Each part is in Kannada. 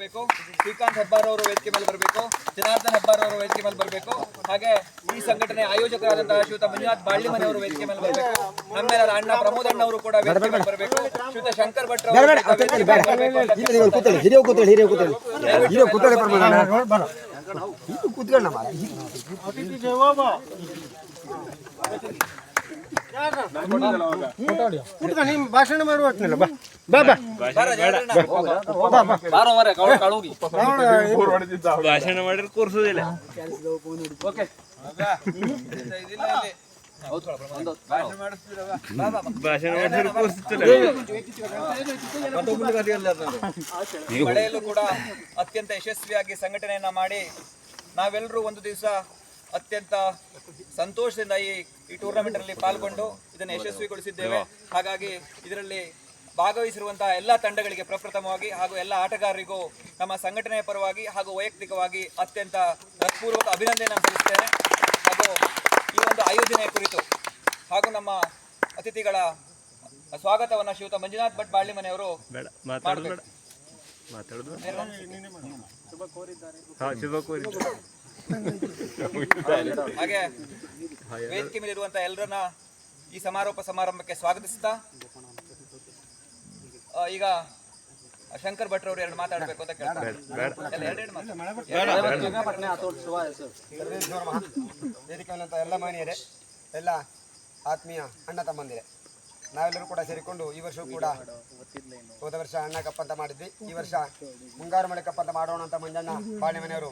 ಬರಬೇಕು. ಶ್ರೀಕಾಂತ್ ಹೆಬ್ಬಾರ್ ಅವರು ವೇದಿಕೆ ಮೇಲೆ ಬರಬೇಕು. ಜನಾರ್ದನ್ ಹೆಬ್ಬಾರ್ ಅವರು ವೇದಿಕೆ ಮೇಲೆ ಬರಬೇಕು. ಹಾಗೆ ಈ ಸಂಘಟನೆ ಆಯೋಜಕರಾದಂತಹ ಶ್ರೀಯುತ ಮಂಜುನಾಥ್ ಬಾಳ್ಳಿಮನೆ ಅವರು ವೇದಿಕೆ ಮೇಲೆ ಬರಬೇಕು. ನಮ್ಮೆಲ್ಲರ ಅಣ್ಣ ಪ್ರಮೋದ್ ಅಣ್ಣ ಅವರು ಕೂಡ ವೇದಿಕೆ ಮೇಲೆ ಬರಬೇಕು. ಶ್ರೀಯುತ ಶಂಕರ್ ಭಟ್ ಅವರು ವೇದಿಕೆ ಭಾಷಣ ಕಾಳುಗಿ. ಭಾಷಣ ಮಾಡಿದ್ರೆ ಕೂರ್ಸೋದಿಲ್ಲ. ಭಾಷಣ ಮಾಡಿದ್ರೆ ಕೂರ್ಸುತ್ತಿಲ್ಲ ಕೂಡ ಅತ್ಯಂತ ಯಶಸ್ವಿಯಾಗಿ ಸಂಘಟನೆಯನ್ನ ಮಾಡಿ ನಾವೆಲ್ಲರೂ ಒಂದು ದಿವಸ ಅತ್ಯಂತ ಸಂತೋಷದಿಂದ ಈ ಈ ಟೂರ್ನಮೆಂಟ್ ಅಲ್ಲಿ ಪಾಲ್ಗೊಂಡು ಇದನ್ನು ಯಶಸ್ವಿಗೊಳಿಸಿದ್ದೇವೆ. ಹಾಗಾಗಿ ಇದರಲ್ಲಿ ಭಾಗವಹಿಸಿರುವಂತಹ ಎಲ್ಲ ತಂಡಗಳಿಗೆ ಪ್ರಪ್ರಥಮವಾಗಿ ಹಾಗೂ ಎಲ್ಲ ಆಟಗಾರರಿಗೂ ನಮ್ಮ ಸಂಘಟನೆಯ ಪರವಾಗಿ ಹಾಗೂ ವೈಯಕ್ತಿಕವಾಗಿ ಅತ್ಯಂತ ಹೃತ್ಪೂರ್ವಕ ಅಭಿನಂದನೆ ಸಲ್ಲಿಸ್ತೇನೆ. ಹಾಗೂ ಈ ಒಂದು ಆಯೋಜನೆಯ ಕುರಿತು ಹಾಗೂ ನಮ್ಮ ಅತಿಥಿಗಳ ಸ್ವಾಗತವನ್ನು ಶ್ರೀಯುತ ಮಂಜುನಾಥ್ ಭಟ್ ಬಾಳ್ಳಿಮನೆಯವರು ಬೇಡ. ಮಾತಾಡೋದು? ಹಾ ಶುಭ ಕೋರಿದ್ದಾರೆ. ಹಾಗೆ ವೇದಿಕೆ ಮೇಲೆ ಇರುವಂತಹ ಎಲ್ಲರನ್ನ ಈ ಸಮಾರೋಪ ಸಮಾರಂಭಕ್ಕೆ ಸ್ವಾಗತಿಸ್ತಾ ಈಗ ಶಂಕರ್ ಭಟ್ರು ಅವರು ಎರಡು ಮಾತಾಡಬೇಕು ಅಂತ ಕೇಳ್ತಾರೆ ಎಲ್ಲ ಮಹನೀಯರೇ ಎಲ್ಲ ಆತ್ಮೀಯ ಅಣ್ಣ ತಮ್ಮಂದಿರೇ ನಾವೆಲ್ಲರೂ ಕೂಡ ಸೇರಿಕೊಂಡು ಈ ವರ್ಷವೂ ಕೂಡ ಹೋದ ವರ್ಷ ಅಣ್ಣ ಕಪ್ಪ ಅಂತ ಮಾಡಿದ್ವಿ. ಈ ವರ್ಷ ಮುಂಗಾರು ಮಳೆ ಕಪ್ಪ ಅಂತ ಮಾಡೋಣ ಅಂತ ಮಂಜಣ್ಣ ಬಾಳೆ ಮನೆಯವರು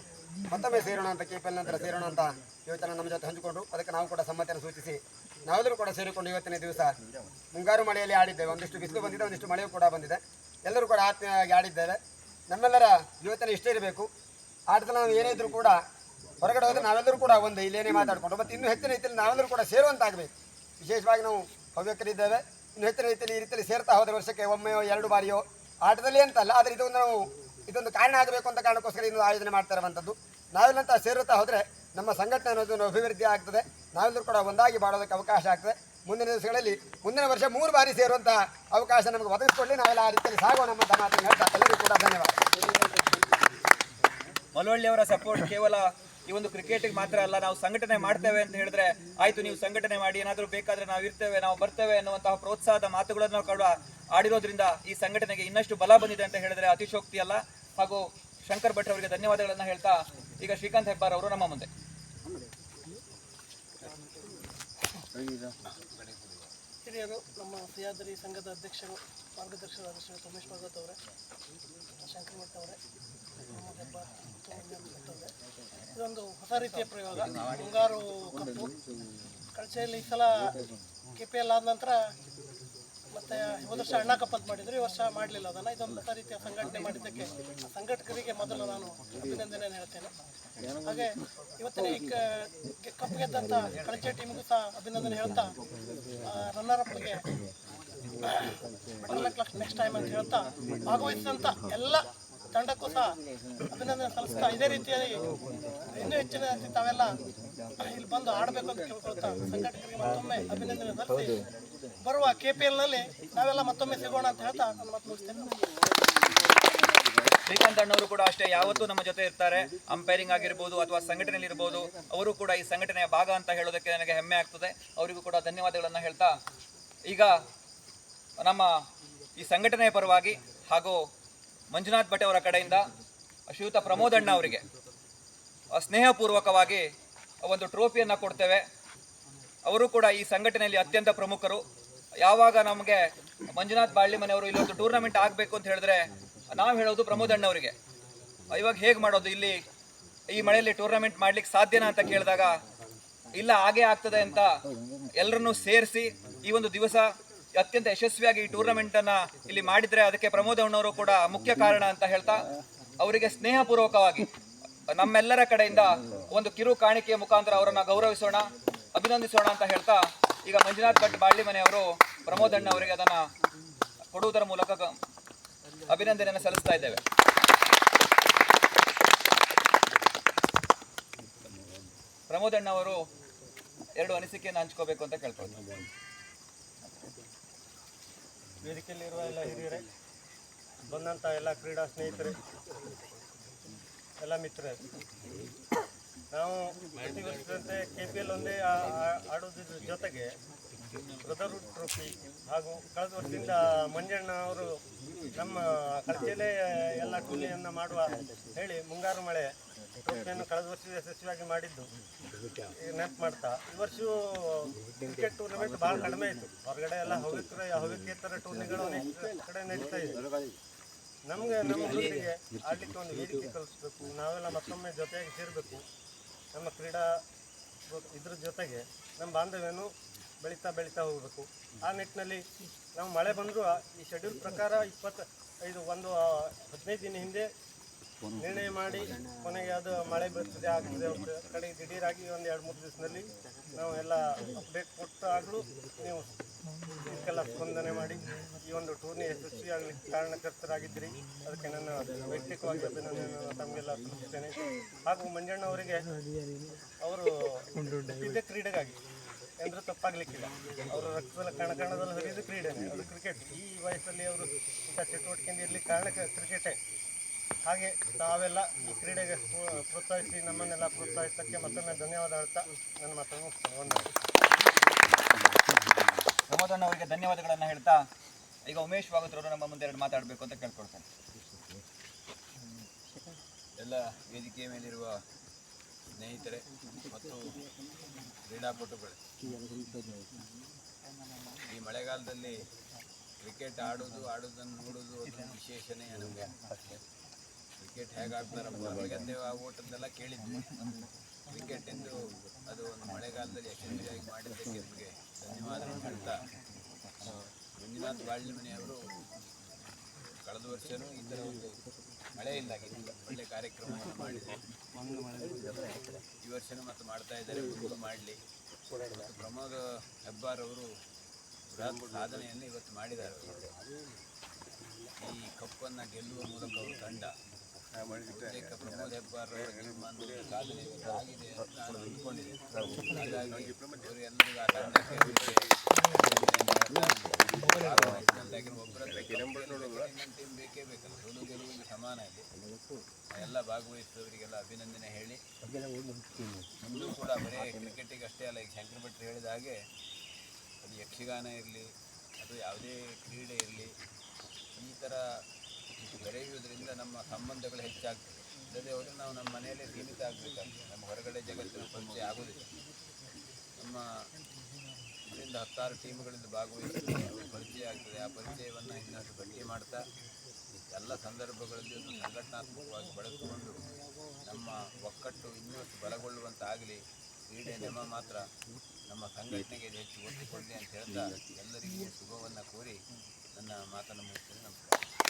ಮತ್ತೊಮ್ಮೆ ಸೇರೋಣ ಅಂತ ಕೆ ಪಿ ಎಲ್ ನಂತರ ಸೇರೋಣ ಅಂತ ಯೋಚನೆ ನಮ್ಮ ಜೊತೆ ಹಂಚಿಕೊಂಡು ಅದಕ್ಕೆ ನಾವು ಕೂಡ ಸಮ್ಮತಿಯನ್ನು ಸೂಚಿಸಿ ನಾವೆಲ್ಲರೂ ಕೂಡ ಸೇರಿಕೊಂಡು ಇವತ್ತಿನ ದಿವಸ ಮುಂಗಾರು ಮಳೆಯಲ್ಲಿ ಆಡಿದ್ದೇವೆ. ಒಂದಿಷ್ಟು ಬಿಸಿಲು ಬಂದಿದೆ, ಒಂದಿಷ್ಟು ಮಳೆಯೂ ಕೂಡ ಬಂದಿದೆ. ಎಲ್ಲರೂ ಕೂಡ ಆತ್ಮೀಯವಾಗಿ ಆಡಿದ್ದೇವೆ. ನಮ್ಮೆಲ್ಲರ ಯೋಚನೆ ಇಷ್ಟೇ ಇರಬೇಕು. ಆಟದಲ್ಲಿ ನಾವು ಏನೇ ಇದ್ರೂ ಕೂಡ ಹೊರಗಡೆ ಹೋದರೆ ನಾವೆಲ್ಲರೂ ಕೂಡ ಒಂದು ಇಲ್ಲೇನೇ ಮಾತಾಡಿಕೊಂಡು, ಮತ್ತು ಇನ್ನೂ ಹೆಚ್ಚಿನ ರೀತಿಯಲ್ಲಿ ನಾವೆಲ್ಲರೂ ಕೂಡ ಸೇರುವಂತಾಗಬೇಕು. ವಿಶೇಷವಾಗಿ ನಾವು ಹವ್ಯಕರಿದ್ದೇವೆ ಇನ್ನು ಹೆಚ್ಚಿನ ರೀತಿಯಲ್ಲಿ ಈ ರೀತಿಯಲ್ಲಿ ಸೇರ್ತಾ ಹೋದ ವರ್ಷಕ್ಕೆ ಒಮ್ಮೆಯೋ ಎರಡು ಬಾರಿಯೋ ಆಟದಲ್ಲಿ ಅಂತಲ್ಲ ಆದರೆ ಇದೊಂದು ನಾವು ಇದೊಂದು ಕಾರಣ ಆಗಬೇಕು ಅಂತ ಕಾರಣಕ್ಕೋಸ್ಕರ ಇನ್ನು ಆಯೋಜನೆ ಮಾಡ್ತಾ ಇರುವಂಥದ್ದು. ನಾವೆಲ್ಲಂತ ಸೇರುತ್ತಾ ಹೋದರೆ ನಮ್ಮ ಸಂಘಟನೆ ಅನ್ನೋದು ಒಂದು ಅಭಿವೃದ್ಧಿ ಆಗ್ತದೆ. ನಾವೆಲ್ಲರೂ ಕೂಡ ಒಂದಾಗಿ ಬಾಳೋದಕ್ಕೆ ಅವಕಾಶ ಆಗ್ತದೆ. ಮುಂದಿನ ದಿವಸಗಳಲ್ಲಿ ಮುಂದಿನ ವರ್ಷ ಮೂರು ಬಾರಿ ಸೇರುವಂತಹ ಅವಕಾಶ ನಮಗೆ ಒದಗಿಸಿಕೊಳ್ಳಿ ನಾವೆಲ್ಲ ಆ ರೀತಿಯಲ್ಲಿ ಸಾಗೋಣ ಅಂತ ಮಾತನ್ನು ಹೇಳ್ತಾ ಎಲ್ಲರಿಗೂ ಕೂಡ ಧನ್ಯವಾದ. ಮಳವಳ್ಳಿ ಅವರ ಸಪೋರ್ಟ್ ಕೇವಲ ಈ ಒಂದು ಕ್ರಿಕೆಟ್ಗೆ ಮಾತ್ರ ಅಲ್ಲ, ನಾವು ಸಂಘಟನೆ ಮಾಡ್ತೇವೆ ಅಂತ ಹೇಳಿದ್ರೆ ಆಯ್ತು, ನೀವು ಸಂಘಟನೆ ಮಾಡಿ, ಏನಾದರೂ ಬೇಕಾದ್ರೆ ನಾವು ಇರ್ತೇವೆ, ನಾವು ಬರ್ತೇವೆ ಅನ್ನುವಂತಹ ಪ್ರೋತ್ಸಾಹದ ಮಾತುಗಳನ್ನು ಕೂಡ ಆಡಿರೋದ್ರಿಂದ ಈ ಸಂಘಟನೆಗೆ ಇನ್ನಷ್ಟು ಬಲ ಬಂದಿದೆ ಅಂತ ಹೇಳಿದ್ರೆ ಅತಿಶೋಕ್ತಿ ಅಲ್ಲ. ಹಾಗೂ ಶಂಕರ್ ಭಟ್ ಅವರಿಗೆ ಧನ್ಯವಾದಗಳನ್ನು ಹೇಳ್ತಾ ಈಗ ಶ್ರೀಕಾಂತ್ ಹೆಬ್ಬಾರ್ ಅವರು ನಮ್ಮ ಮುಂದೆ. ಹಿರಿಯರು, ನಮ್ಮ ಸಹ್ಯಾದ್ರಿ ಸಂಘದ ಅಧ್ಯಕ್ಷರು ಮಾರ್ಗದರ್ಶಕರಾದ ಶ್ರೀ ಸೋಮೇಶ್ ಭಾಗವತ್ ಅವರೇ, ಶಂಕರ್ ಭಟ್ ಅವರೇ ಇದೊಂದು ಹೊಸ ರೀತಿಯ ಪ್ರಯೋಗ. ಮುಂಗಾರು ಕಪ್ಪು. ಕಳಚೆಯಲ್ಲಿ ಈ ಸಲ ಕೆ ಪಿ ಎಲ್ ಆದ ನಂತರ ಮತ್ತೆ ಹೋದ ವರ್ಷ ಅಣ್ಣ ಕಪ್ಪದ್ ಮಾಡಿದ್ರು. ಈ ವರ್ಷ ಮಾಡಲಿಲ್ಲ ಅದನ್ನ. ಇದೊಂದು ಹೊಸ ರೀತಿಯ ಸಂಘಟನೆ ಮಾಡಿದ್ದಕ್ಕೆ ಸಂಘಟಕರಿಗೆ ಮೊದಲು ನಾನು ಅಭಿನಂದನೆ ಹೇಳ್ತೇನೆ. ಹಾಗೆ ಇವತ್ತಿನ ಈ ಕಪ್ ಗೆದ್ದಂಥ ಕಳಚೆ ಟೀಮ್ಗೂ ಸಹ ಅಭಿನಂದನೆ ಹೇಳ್ತಾ ರನ್ನರ್ ಅಪ್ಗೆ ನೆಕ್ಸ್ಟ್ ಟೈಮ್ ಅಂತ ಹೇಳ್ತಾ ಭಾಗವಹಿಸಿದಂಥ ಎಲ್ಲ ತಂಡಕ್ಕೂ ಸಹ ಅಭಿನಂದನೆ ಸಲ್ಲಿಸ್ತಾ ಇದೇ ರೀತಿಯಾಗಿ ಇನ್ನೂ ಹೆಚ್ಚಿನ ತಾವೆಲ್ಲ ಇಲ್ಲಿ ಬಂದು ಆಡಬೇಕು ಅಂತ ಕೇಳ್ಕೊಳ್ತಾ ಸಂಘಟಕರಿಗೆ ಮತ್ತೊಮ್ಮೆ ಅಭಿನಂದನೆ ಸಲ್ಲಿಸಿ. ಬರುವ ಕೆ ಪಿ ಎಲ್ನಲ್ಲಿ ನಾವೆಲ್ಲ ಮತ್ತೊಮ್ಮೆ ಸಿಗೋಣ ಅಂತ ಹೇಳ್ತಾ ನನ್ನ ಮಾತು ಮುಗಿಸ್ತೇನೆ. ಶ್ರೀಕಾಂತ್ ಅಣ್ಣವರು ಕೂಡ ಅಷ್ಟೇ, ಯಾವತ್ತೂ ನಮ್ಮ ಜೊತೆ ಇರ್ತಾರೆ. ಅಂಪೈರಿಂಗ್ ಆಗಿರ್ಬೋದು ಅಥವಾ ಸಂಘಟನೆಯಲ್ಲಿ ಇರ್ಬೋದು, ಅವರು ಕೂಡ ಈ ಸಂಘಟನೆಯ ಭಾಗ ಅಂತ ಹೇಳೋದಕ್ಕೆ ನನಗೆ ಹೆಮ್ಮೆ ಆಗ್ತದೆ. ಅವರಿಗೂ ಕೂಡ ಧನ್ಯವಾದಗಳನ್ನು ಹೇಳ್ತಾ, ಈಗ ನಮ್ಮ ಈ ಸಂಘಟನೆಯ ಪರವಾಗಿ ಹಾಗೂ ಮಂಜುನಾಥ್ ಭಟ್ ಅವರ ಕಡೆಯಿಂದ ಶ್ರೀಯುತ ಪ್ರಮೋದಣ್ಣ ಅವರಿಗೆ ಸ್ನೇಹಪೂರ್ವಕವಾಗಿ ಒಂದು ಟ್ರೋಫಿಯನ್ನು ಕೊಡ್ತೇವೆ. ಅವರು ಕೂಡ ಈ ಸಂಘಟನೆಯಲ್ಲಿ ಅತ್ಯಂತ ಪ್ರಮುಖರು. ಯಾವಾಗ ನಮಗೆ ಮಂಜುನಾಥ್ ಬಾಳ್ಳಿಮನೆಯವರು ಇಲ್ಲೊಂದು ಟೂರ್ನಮೆಂಟ್ ಆಗಬೇಕು ಅಂತ ಹೇಳಿದ್ರೆ ನಾವು ಹೇಳೋದು ಪ್ರಮೋದ್ ಅಣ್ಣವರಿಗೆ ಇವಾಗ ಹೇಗೆ ಮಾಡೋದು? ಇಲ್ಲಿ ಈ ಮಳೆಯಲ್ಲಿ ಟೂರ್ನಮೆಂಟ್ ಮಾಡ್ಲಿಕ್ಕೆ ಸಾಧ್ಯನಾ ಅಂತ ಕೇಳಿದಾಗ, ಇಲ್ಲ, ಹಾಗೆ ಆಗ್ತದೆ ಅಂತ ಎಲ್ಲರನ್ನೂ ಸೇರಿಸಿ ಈ ಒಂದು ದಿವಸ ಅತ್ಯಂತ ಯಶಸ್ವಿಯಾಗಿ ಈ ಟೂರ್ನಮೆಂಟ್ ಅನ್ನ ಇಲ್ಲಿ ಮಾಡಿದ್ರೆ ಅದಕ್ಕೆ ಪ್ರಮೋದ್ ಅಣ್ಣವರು ಕೂಡ ಮುಖ್ಯ ಕಾರಣ ಅಂತ ಹೇಳ್ತಾ ಅವರಿಗೆ ಸ್ನೇಹಪೂರ್ವಕವಾಗಿ ನಮ್ಮೆಲ್ಲರ ಕಡೆಯಿಂದ ಒಂದು ಕಿರು ಕಾಣಿಕೆಯ ಮುಖಾಂತರ ಅವರನ್ನ ಗೌರವಿಸೋಣ, ಅಭಿನಂದಿಸೋಣ ಅಂತ ಹೇಳ್ತಾ ಈಗ ಮಂಜುನಾಥ್ ಭಟ್ ಬಾಳ್ಳಿ ಮನೆಯವರು ಪ್ರಮೋದ್ ಅಣ್ಣ ಅವರಿಗೆ ಅದನ್ನ ಕೊಡುವುದರ ಮೂಲಕ ಅಭಿನಂದನೆಯನ್ನು ಸಲ್ಲಿಸ್ತಾ ಇದ್ದೇವೆ. ಪ್ರಮೋದ್ ಅವರು ಎರಡು ಅನಿಸಿಕೆಯನ್ನು ಹಂಚ್ಕೋಬೇಕು ಅಂತ ಕೇಳ್ಕೊಳ್ತಾರೆ ವೇದಿಕೆಯಲ್ಲಿರುವ ಎಲ್ಲ ಹಿರಿಯರೇ, ಬಂದಂಥ ಎಲ್ಲ ಕ್ರೀಡಾ ಸ್ನೇಹಿತರೆ, ಎಲ್ಲ ಮಿತ್ರರೇ, ನಾವು ಪ್ರತಿ ವರ್ಷದಂತೆ ಕೆ ಪಿ ಎಲ್ ಒಂದೇ ಆಡೋದ್ರ ಜೊತೆಗೆ ಬ್ರದರ್ಹುಡ್ ಟ್ರೋಫಿ ಹಾಗೂ ಕಳೆದ ವರ್ಷದಿಂದ ಮಂಜಣ್ಣ ಅವರು ನಮ್ಮ ಕಳಚೆಲೆ ಎಲ್ಲ ಟೂರ್ನಿಯನ್ನು ಮಾಡುವ ಹೇಳಿ ಮುಂಗಾರು ಮಳೆ ಟ್ರೋಫಿಯನ್ನು ಕಳೆದ ವರ್ಷ ಯಶಸ್ವಿಯಾಗಿ ಮಾಡಿದ್ದು. ನೆನಪು ಮಾಡ್ತಾ. ಈ ವರ್ಷ ಕ್ರಿಕೆಟ್ ಟೂರ್ನಮೆಂಟ್ ಭಾಳ ಕಡಿಮೆ ಇತ್ತು ಹೊರಗಡೆ ಎಲ್ಲ ಹವ್ಯಕರ ಹವ್ಯಕೇತರ ಟೂರ್ನಿಗಳು ಕಡೆ ನಡೀತಾ ಇದೆ. ನಮಗೆ ನಮ್ಮ ಜೊತೆಗೆ ಆಡಲಿಕ್ಕೆ ಒಂದು ವೇದಿಕೆ ಕಲಿಸ್ಬೇಕು. ನಾವೆಲ್ಲ ಮತ್ತೊಮ್ಮೆ ಜೊತೆಯಾಗಿ ಸೇರಬೇಕು. ನಮ್ಮ ಕ್ರೀಡಾ ಇದ್ರ ಜೊತೆಗೆ ನಮ್ಮ ಬಾಂಧವ್ಯನು ಬೆಳೀತಾ ಬೆಳೀತಾ ಹೋಗಬೇಕು. ಆ ನಿಟ್ಟಿನಲ್ಲಿ ನಾವು ಮಳೆ ಬಂದರೂ ಈ ಶೆಡ್ಯೂಲ್ ಪ್ರಕಾರ ಇಪ್ಪತ್ತು ಐದು ಒಂದು, ಹದಿನೈದು ದಿನ ಹಿಂದೆ ನಿರ್ಣಯ ಮಾಡಿ ಕೊನೆಗೆ ಅದು ಮಳೆ ಬರ್ತದೆ, ಆಗ್ತದೆ ಅವ್ರ ಕಡೆಗೆ ದಿಢೀರಾಗಿ ಒಂದು ಎರಡು ಮೂರು ದಿವಸದಲ್ಲಿ ನಾವು ಎಲ್ಲ ಅಪ್ಡೇಟ್ ಕೊಟ್ಟಾಗಲೂ ನೀವು ಇದಕ್ಕೆಲ್ಲ ಸ್ಪಂದನೆ ಮಾಡಿ ಈ ಒಂದು ಟೂರ್ನಿ ಯಶಸ್ವಿಯಾಗಲಿಕ್ಕೆ ಕಾರಣಕರ್ತರಾಗಿದ್ದೀರಿ. ಅದಕ್ಕೆ ನನ್ನ ವೈಯಕ್ತಿಕವಾಗಿ ಅಭಿನಂದನೆ ತಮಗೆಲ್ಲ ತಿಳಿಸ್ತೇನೆ ಹಾಗೂ ಮಂಜಣ್ಣ ಅವರಿಗೆ ಅವರು ಇದೇ ಕ್ರೀಡೆಗಾಗಿ, ಎಂದರೂ ತಪ್ಪಾಗಲಿಕ್ಕಿಲ್ಲ. ಅವರ ರಕ್ತದಲ್ಲಿ, ಕಣ ಹರಿದು ಕ್ರೀಡೆನೇ, ಅದು ಕ್ರಿಕೆಟ್ ಈ ವಯಸ್ಸಲ್ಲಿ ಅವರು ಇಂಥ ಚಟುವಟಿಕೆಯಿಂದ ಇರಲಿಕ್ಕೆ ಕಾರಣ ಕ್ರಿಕೆಟೇ ಹಾಗೆ ತಾವೆಲ್ಲ ಈ ಕ್ರೀಡೆಗೆ ಪ್ರೋತ್ಸಾಹಿಸಿ, ನಮ್ಮನ್ನೆಲ್ಲ ಪ್ರೋತ್ಸಾಹಿಸೋಕ್ಕೆ ಮತ್ತೊಮ್ಮೆ ಧನ್ಯವಾದ ಹೇಳ್ತಾ ನನ್ನ ಮಾತನ್ನು ಪ್ರಮೋದಣ್ಣ ಅವರಿಗೆ ಧನ್ಯವಾದಗಳನ್ನು ಹೇಳ್ತಾ, ಈಗ ಉಮೇಶ್ ಭಾಗವತರವರು ನಮ್ಮ ಮುಂದೆ ಎರಡು ಮಾತಾಡಬೇಕು ಅಂತ ಕೇಳ್ಕೊಳ್ತೇನೆ. ಎಲ್ಲ ವೇದಿಕೆಯ ಮೇಲಿರುವ ಸ್ನೇಹಿತರೆ ಮತ್ತು ಕ್ರೀಡಾಪಟುಗಳೇ, ಈ ಮಳೆಗಾಲದಲ್ಲಿ ಕ್ರಿಕೆಟ್ ಆಡೋದು ಆಡೋದನ್ನು ನೋಡೋದು ವಿಶೇಷನೇ ನಮಗೆ. ಕ್ರಿಕೆಟ್ ಹೇಗೆ ಆಡ್ತಾರಪ್ಪ ಆ ಓಟದ್ದೆಲ್ಲ ಕೇಳಿದ್ವಿ. ಕ್ರಿಕೆಟ್ ಎಂದು ಅದು ಒಂದು ಮಳೆಗಾಲದಲ್ಲಿ ಯಶಸ್ವಿಯಾಗಿ ಮಾಡಿದ್ದಕ್ಕೆ ನಿಮಗೆ ಧನ್ಯವಾದಗಳು ಹೇಳ್ತಾ. ಮಂಜುನಾಥ್ ಬಾಳ್ಮನೆಯವರು ಕಳೆದ ವರ್ಷನೂ ಈ ಥರ ಒಂದು ಮಳೆ ಇಲ್ಲ ಒಳ್ಳೆ ಕಾರ್ಯಕ್ರಮವನ್ನು ಮಾಡಿದೆ ಈ ವರ್ಷನೂ ಮತ್ತು ಮಾಡ್ತಾ ಇದ್ದಾರೆ ಮಾಡಲಿ. ಪ್ರಮೋದ್ ಹೆಬ್ಬಾರ್ ಅವರು ಸಾಧನೆಯನ್ನು ಇವತ್ತು ಮಾಡಿದ್ದಾರೆ. ಈ ಕಪ್ಪನ್ನು ಗೆಲ್ಲುವ ಮೂಲಕ ಅವರು ತಂಡ ಸಮಾನ ಇದೆ ಎಲ್ಲ ಭಾಗವಹಿಸಿದವರಿಗೆಲ್ಲ ಅಭಿನಂದನೆ ಹೇಳಿ ಮುಂದೂ ಕೂಡ ಬರೀ ಕ್ರಿಕೆಟಿಗೆ ಅಷ್ಟೇ ಅಲ್ಲ ಈಗ ಶಂಕರ ಭಟ್ರು ಹೇಳಿದ ಹಾಗೆ ಅದು ಯಕ್ಷಗಾನ ಇರಲಿ ಅದು ಯಾವುದೇ ಕ್ರೀಡೆ ಇರಲಿ ಈ ಥರ ಬೆರೆಯುವುದರಿಂದ ನಮ್ಮ ಸಂಬಂಧಗಳು ಹೆಚ್ಚಾಗ್ತದೆ. ಇಲ್ಲದೆ ಹೋದರೆ ನಾವು ನಮ್ಮ ಮನೆಯಲ್ಲೇ ಸೀಮಿತ ಆಗಬೇಕಾಗ್ತದೆ. ನಮ್ಮ ಹೊರಗಡೆ ಜಗತ್ತಿನ ಪರಿಚಯ ಆಗುವುದಿಲ್ಲ. ನಮ್ಮ ಇದರಿಂದ ಹತ್ತಾರು ಟೀಮ್ಗಳಿಂದ ಭಾಗವಹಿಸಿ ಪರಿಚಯ ಆಗ್ತದೆ. ಆ ಪರಿಚಯವನ್ನು ಇನ್ನಷ್ಟು ಗಟ್ಟಿ ಮಾಡ್ತಾ ಎಲ್ಲ ಸಂದರ್ಭಗಳಲ್ಲಿ ಒಂದು ಸಂಘಟನಾತ್ಮಕವಾಗಿ ಬಳಸಿಕೊಂಡು ನಮ್ಮ ಒಕ್ಕಟ್ಟು ಇನ್ನಷ್ಟು ಬಲಗೊಳ್ಳುವಂತಾಗಲಿ. ಕ್ರೀಡೆ ನಮ್ಮ ಮಾತ್ರ ನಮ್ಮ ಸಂಘಟನೆಗೆ ಹೆಚ್ಚು ಒತ್ತು ಕೊಡಲಿ ಅಂತ ಹೇಳ್ತಾ ಎಲ್ಲರಿಗೂ ಶುಭವನ್ನು ಕೋರಿ ನನ್ನ ಮಾತನ್ನು ಮುಗಿಸ್ತೇನೆ. ನಮಸ್ಕಾರ.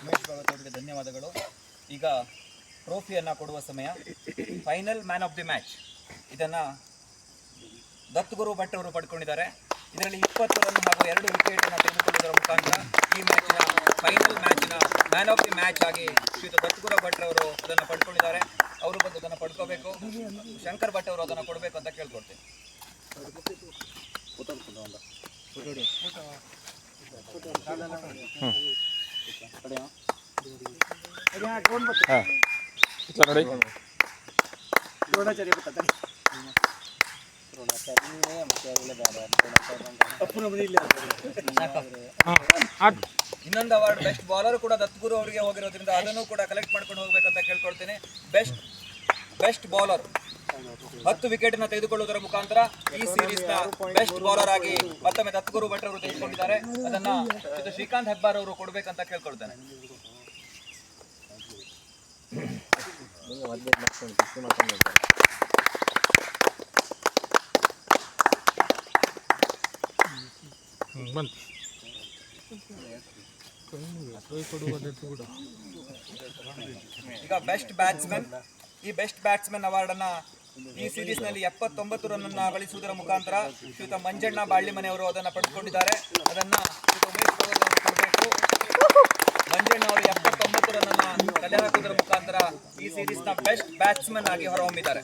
ಉಮೇಶ್ ಭಾಗವತ್ ಅವರಿಗೆ ಧನ್ಯವಾದಗಳು. ಈಗ ಟ್ರೋಫಿಯನ್ನು ಕೊಡುವ ಸಮಯ. Final man of the match. ಇದನ್ನು ದತ್ತುಗುರು ಭಟ್ ಅವರು ಪಡ್ಕೊಂಡಿದ್ದಾರೆ. ಇದರಲ್ಲಿ ಇಪ್ಪತ್ತು ರನ್ ಹಾಗೂ ಎರಡು ವಿಕೆಟನ್ನು ತೆಗೆದುಕೊಳ್ಳುವುದರ ಮುಖಾಂತರ ಈ ಮ್ಯಾಚಿನ ಫೈನಲ್ ಮ್ಯಾಚಿನ ಮ್ಯಾನ್ ಆಫ್ ದಿ ಮ್ಯಾಚ್ ಆಗಿ ಶ್ರೀಯುತ ದತ್ತುಗುರು ಭಟ್ ಅವರು ಅದನ್ನು ಪಡ್ಕೊಂಡಿದ್ದಾರೆ. ಅವರು ಬಂದು ಅದನ್ನು ಪಡ್ಕೋಬೇಕು. ಶಂಕರ್ ಭಟ್ ಅವರು ಅದನ್ನು ಕೊಡಬೇಕು ಅಂತ ಕೇಳ್ಕೊಡ್ತೀನಿ ಇನ್ನೊಂದು ಅವಾರ್ಡ್ ಬೆಸ್ಟ್ ಬಾಲರ್ ಕೂಡ ದತ್ಗುರು ಅವರಿಗೆ ಹೋಗಿರೋದ್ರಿಂದ ಅದನ್ನು ಕೂಡ ಕಲೆಕ್ಟ್ ಮಾಡ್ಕೊಂಡು ಹೋಗ್ಬೇಕಂತ ಕೇಳ್ಕೊಳ್ತೇನೆ. ಬೆಸ್ಟ್ ಬೆಸ್ಟ್ ಬೌಲರ್ ಹತ್ತು ವಿಕೆಟ್ ಅನ್ನು ತೆಗೆದುಕೊಳ್ಳುವುದರ ಮುಖಾಂತರ ಈ ಸೀರೀಸ್ನ ಬೆಸ್ಟ್ ಬೌಲರ್ ಆಗಿ ಮತ್ತೊಮ್ಮೆ ದತ್ತಗುರು ಭಟ್ ಅವರು ತೆಗೆದುಕೊಂಡಿದ್ದಾರೆ. ಅದನ್ನ ಶ್ರೀಕಾಂತ್ ಹೆಬ್ಬಾರ್ ಅವರು ಕೊಡ್ಬೇಕಂತ ಕೇಳ್ಕೊಳ್ತೇನೆ. ಈಗ ಬೆಸ್ಟ್ ಬ್ಯಾಟ್ಸ್ಮನ್ ಈ ಬೆಸ್ಟ್ ಬ್ಯಾಟ್ಸ್ಮನ್ ಅವಾರ್ಡ್ ಅನ್ನ ಈ ಸೀರೀಸ್ನಲ್ಲಿ ಎಪ್ಪತ್ತೊಂಬತ್ತು ರನ್ ಅನ್ನ ಗಳಿಸುವುದರ ಮುಖಾಂತರ ಶ್ರೀಯುತ ಮಂಜಣ್ಣ ಬಾಳ್ಳಿ ಮನೆಯವರು ಅದನ್ನ ಪಡೆದುಕೊಂಡಿದ್ದಾರೆ. ಅದನ್ನ ಮಂಜಣ್ಣ ಅವರು ಎಪ್ಪತ್ತೊಂಬತ್ತು ರನ್ ಅನ್ನ ಕಲೆ ಹಾಕುವುದರ ಮುಖಾಂತರ ಈ ಸೀರೀಸ್ನ ಬೆಸ್ಟ್ ಬ್ಯಾಟ್ಸ್ಮನ್ ಆಗಿ ಹೊರಹೊಮ್ಮಿದ್ದಾರೆ.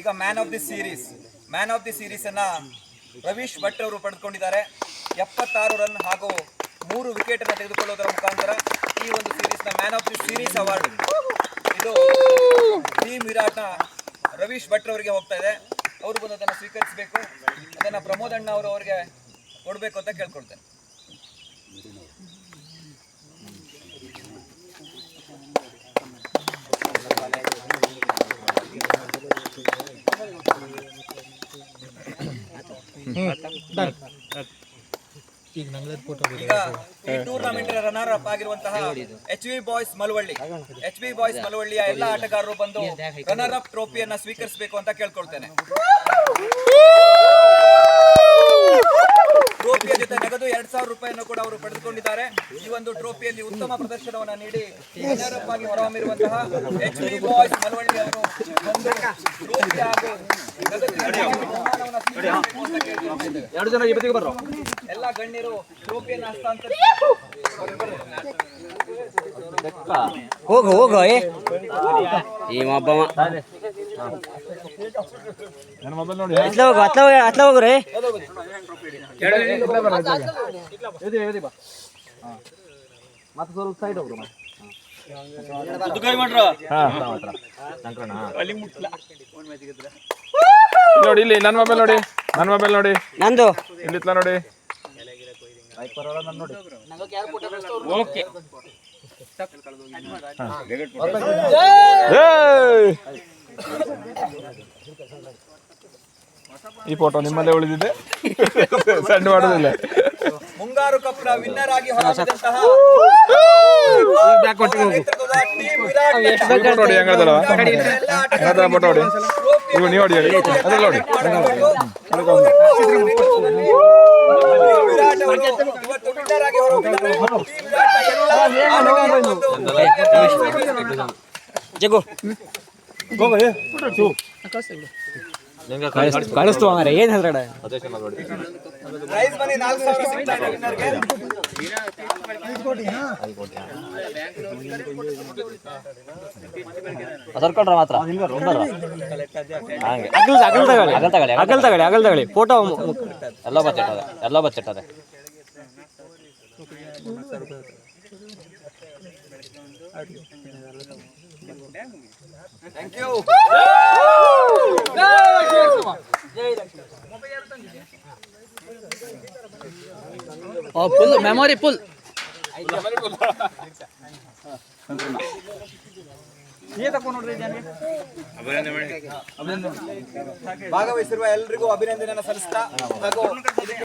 ಈಗ man of the series man of the series ಅನ್ನ ರವೀಶ್ ಭಟ್ ಅವರು ಪಡೆದುಕೊಂಡಿದ್ದಾರೆ. ಎಪ್ಪತ್ತಾರು ರನ್ ಹಾಗೂ ಮೂರು ವಿಕೆಟ್ ಅನ್ನು ತೆಗೆದುಕೊಳ್ಳುವುದರ ಮುಖಾಂತರ ಈ ಒಂದು ಸೀರೀಸ್ನ man of the series award ಇದು ಟೀಮ್ ವಿರಾಟ್ನ ರವೀಶ್ ಭಟ್ ಅವರಿಗೆ ಹೋಗ್ತಾ ಇದೆ. ಅವರು ಬಂದು ಅದನ್ನು ಸ್ವೀಕರಿಸಬೇಕು. ಅದನ್ನು ಪ್ರಮೋದ್ ಅಣ್ಣ ಅವರು ಅವರಿಗೆ ಕೊಡಬೇಕು ಅಂತ ಕೇಳ್ಕೊಳ್ತೇನೆ. ಈಗ ಈ ಟೂರ್ನಮೆಂಟ್ ರನ್ನರ್ ಅಪ್ ಆಗಿರುವಂತಹ H V boys Malavalli. H V boys ಮಲವಳ್ಳಿಯ ಎಲ್ಲ ಆಟಗಾರರು ಬಂದು ರನ್ನರ್ ಅಪ್ ಟ್ರೋಫಿಯನ್ನ ಸ್ವೀಕರಿಸಬೇಕು ಅಂತ ಕೇಳ್ಕೊಳ್ತೇನೆ. ಟ್ರೋಫಿಯ ಜೊತೆ ನಗದು ಎರಡ್ ಸಾವಿರ ರೂಪಾಯಿಯನ್ನು ಕೂಡ ಅವರು ಪಡೆದುಕೊಂಡಿದ್ದಾರೆ. ಈ ಒಂದು ಟ್ರೋಫಿಯಲ್ಲಿ ಉತ್ತಮ ಪ್ರದರ್ಶನವನ್ನು ನೀಡಿ ರನ್ನರ್ ಅಪ್ ಆಗಿ ಹೊರಹೊಮ್ಮಿರುವಂತಹ ಎಚ್ ವಿ ಬಾಯ್ಸ್ ಮಲವಳ್ಳಿ ಅವರು ಒಂದು ಜನ ಈ ಬದಿಗೆ ಕೇಳ್ಕೊಳ್ತಿದ್ದೇವೆ. ಎಲ್ಲ ಗಣ್ಯರು ಹೋಗ ಈ ಹೋಗು ಹೋಗು ಏ. ಈ ಒಬ್ಬವ ಅತ್ಲ ಹೋಗು ಅತ್ಲ ಹೋಗು ಅತ್ಲ ಹೋಗು ರೀ. ನೋಡಿ ಇಲ್ಲಿ ನನ್ನ ಮೊಬೈಲ್ ನೋಡಿ ನನ್ನ ಮೊಬೈಲ್ ನೋಡಿ. ನಂದು. ಇಲ್ಲಿತ್ಲ ನೋಡಿ. ಏಯ್! ಈ ಫೋಟೋ ನಿಮ್ಮಲ್ಲೇ ಉಳಿದಿದೆ. ಸಣ್ಣ ಮಾಡೋದಿಲ್ಲ. ಮುಂಗಾರು ಕಪ್ನ ವಿನ್ನರ್ ಆಗಿ ಹೊರಬಿದ್ದಂತಹ ಟೀಮ್ ವಿರಾಟ್ ಫೋಟೋ ನೋಡಿ ಹೆಂಗದಲ್ಲ ಹೆಂಗದ ಫೋಟೋ ನೋಡಿ. ಇವು ನೀವು ನೋಡಿ ಹೇಳಿ ನೋಡಿ. ಜಗು ಕಳಿಸ್ತು ಹಂಗಾರೆ ಏನ್ ಹೇಳ್ರಡ ಪ್ರೈಸ್ ಬನ್ನಿ ನಾಲ್ಕು ಸಾವಿರ ಸರ್ಕೊಂಡ್ರ ಮಾತ್ರ. ಅಗಲ್ ಅಗಲ್ ತಗೊಳ್ಳಿ ಅಗಲ್ ತಗೊಳ್ಳಿ ಅಗಲ್ ತಗೊಳ್ಳಿ ಅಗಲ್ ತಗೊಳ್ಳಿ. ಫೋಟೋ ಎಲ್ಲ ಬಚ್ಚಿಟ್ಟದೆ ಎಲ್ಲ ಬಚ್ಚಿಟ್ಟದೆ. Thank you full memory full ಭಾಗವಹಿಸಿರುವ ಎಲ್ರಿಗೂ ಅಭಿನಂದನೆಯನ್ನು ಸಲ್ಲಿಸ್ತಾ ಹಾಗೂ